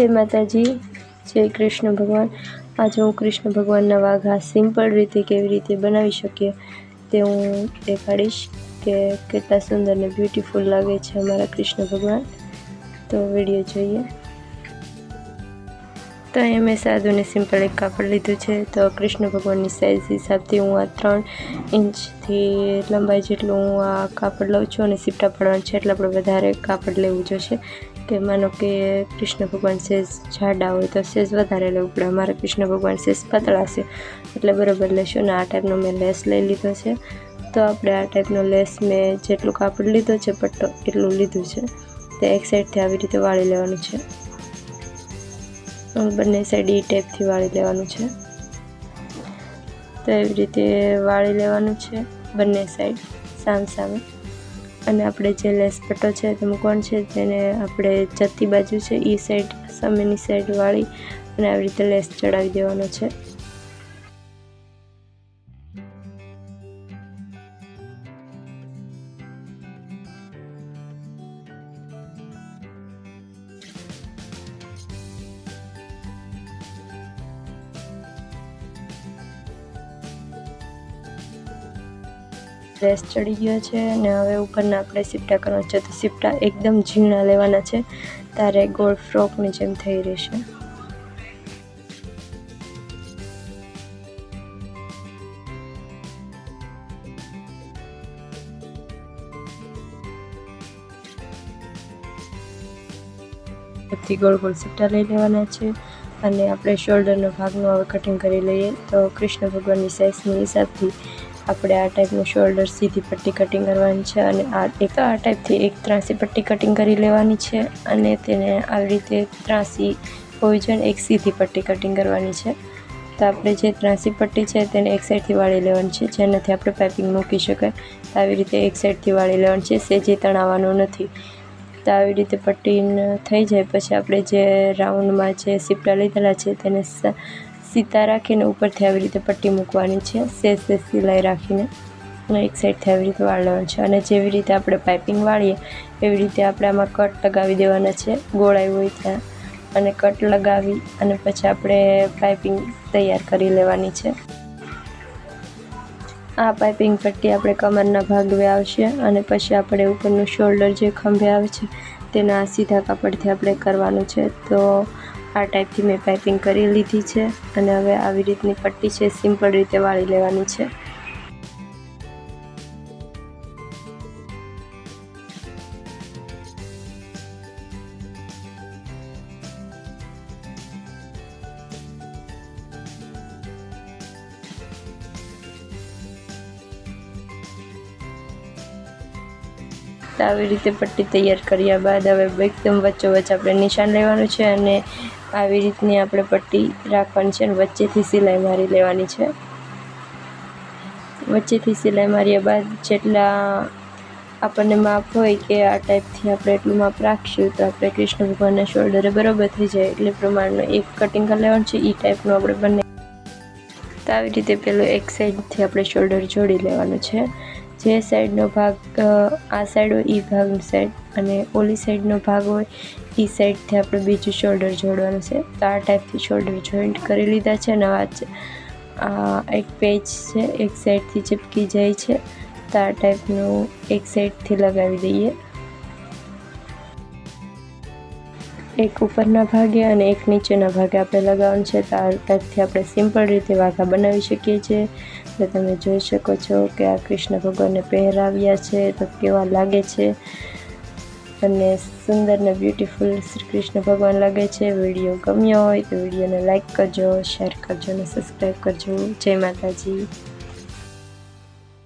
જય માતાજી. જય કૃષ્ણ ભગવાન. આજે હું કૃષ્ણ ભગવાનના વાઘા સિમ્પલ રીતે કેવી રીતે બનાવી શકીએ તે હું દેખાડીશ કે કેટલા સુંદર ને બ્યુટીફુલ લાગે છે અમારા કૃષ્ણ ભગવાન. તો વીડિયો જોઈએ. તો અહીં મેં સાદું ને સિમ્પલ એક કાપડ લીધું છે. તો કૃષ્ણ ભગવાનની સાઇઝ હિસાબથી હું આ ત્રણ ઇંચથી લંબાઈ જેટલું હું આ કાપડ લઉં છું અને સીપટા પડવાનું છે એટલે આપણે વધારે કાપડ લેવું જોશે. કે માનો કે કૃષ્ણ ભગવાન સેજ જાડા હોય તો સેજ વધારે લેવું પડે અમારા કૃષ્ણ ભગવાન સેજ પતળા છે. એટલે બરાબર લેશું ને આ ટાઈપનો મેં લેસ લઈ લીધો છે. તો આપણે આ ટાઈપનો લેસ મેં જેટલું કાપડ લીધો છે, પટ્ટો એટલું લીધું છે. તે એક સાઈડથી આવી રીતે વાળી લેવાનું છે. બંને સાઈડ ઈ ટાઈપથી વાળી લેવાનું છે. તો એવી રીતે વાળી લેવાનું છે બંને સાઈડ સામ સામે. અને આપણે જે લેસ પટ્ટો છે તે મૂકવાનો છે, તેને આપણે જતી બાજુ છે એ સાઈડ સામેની સાઈડ વાળી અને આવી રીતે લેસ ચડાવી દેવાનો છે. ડ્રેસ ચડી ગયો છે અને હવે ઉપરના આપણે સીપટા કરવાના છે તો સીપટા એકદમ ઝીણા લેવાના છે. તારે ગોળ ફ્રોકની જેમ થઈ રહેશે. ગોળ ગોળ સીપટા લઈ લેવાના છે અને આપણે શોલ્ડરનો ભાગનું હવે કટિંગ કરી લઈએ તો કૃષ્ણ ભગવાનની સાઇઝની હિસાબથી આપણે આ ટાઈપનું શોલ્ડર સીધી પટ્ટી કટિંગ કરવાની છે અને આ એક આ ટાઈપથી એક ત્રાસી પટ્ટી કટિંગ કરી લેવાની છે અને તેને આવી રીતે ત્રાસી હોવી જોઈએ એક સીધી પટ્ટી કટિંગ કરવાની છે. તો આપણે જે ત્રાસી પટ્ટી છે તેને એક સાઈડથી વાળી લેવાની છે, જેનાથી આપણે પાઇપિંગ મૂકી શકાય. તો આવી રીતે એક સાઈડથી વાળી લેવાની છે, સેજી તણાવવાનું નથી. તો આવી રીતે પટ્ટી થઈ જાય, પછી આપણે જે રાઉન્ડમાં જે સીપડા લીધેલા છે તેને સીતા રાખીને ઉપરથી આવી રીતે પટ્ટી મૂકવાની છે. સે સે સિલાઈ રાખીને અને એક સાઈડથી આવી રીતે વાળ લેવાનું છે. અને જેવી રીતે આપણે પાઇપિંગ વાળીએ, એવી રીતે આપણે આમાં કટ લગાવી દેવાના છે. ગોળાઈ હોય ત્યાં અને કટ લગાવી અને પછી આપણે પાઇપિંગ તૈયાર કરી લેવાની છે. આ પાઇપિંગ પટ્ટી આપણે કમરના ભાગવે આવશે અને પછી આપણે ઉપરનું શોલ્ડર જે ખંભે આવે છે, તેના સીધા કાપડથી આપણે કરવાનું છે. તો આ ટાઈપથી મેં પાઇપિંગ કરી લીધી છે અને હવે આવી રીતની પટ્ટી છે સિમ્પલ રીતે વાળી લેવાની છે. આવી રીતે પટ્ટી તૈયાર કર્યા બાદ હવે એકદમ વચ્ચોવચ્ચ આપણે નિશાન લેવાનું છે અને આવી રીતની આપણે પટ્ટી રાખવાની છે અને વચ્ચેથી સિલાઈ મારી લેવાની છે. વચ્ચેથી સિલાઈ માર્યા બાદ જેટલા આપણને માપ હોય કે આ ટાઈપથી આપણે એટલું માપ રાખશું તો આપણે કૃષ્ણ ભગવાનના શોલ્ડરે બરાબર થઈ જાય એટલે પ્રમાણનું એક કટિંગ કરી લેવાનું છે. એ ટાઈપનું આપણે બંને. તો આવી રીતે પેલું એક સાઈડથી આપણે શોલ્ડર જોડી લેવાનું છે. જે સાઈડનો ભાગ આ સાઈડ હોય એ ભાગની સાઈડ અને ઓલી સાઈડનો ભાગ હોય એ સાઈડથી આપણે બીજું શોલ્ડર જોડવાનું છે. તો આ ટાઈપથી શોલ્ડર જોઈન્ટ કરી લીધા છે અને આ એક પેજ છે, એક સાઈડથી ચીપકી જાય છે. તો આ ટાઈપનું એક સાઈડથી લગાવી દઈએ. એક ઉપરના ભાગે અને એક નીચેના ભાગે આપણે લગાવવાનું છે. તો આ ટાઈપથી આપણે સિમ્પલ રીતે વાઘા બનાવી શકીએ છીએ. તો તમે જોઈ શકો છો કે આ કૃષ્ણ ભગવાનને પહેરાવ્યા છે, તો કેવા લાગે છે? અને સુંદર ને બ્યુટીફુલ શ્રી કૃષ્ણ ભગવાન લાગે છે. વીડિયો ગમ્યો હોય તો વિડીયોને લાઇક કરજો શેર કરજો અને સબસ્ક્રાઈબ કરજો. જય માતાજી.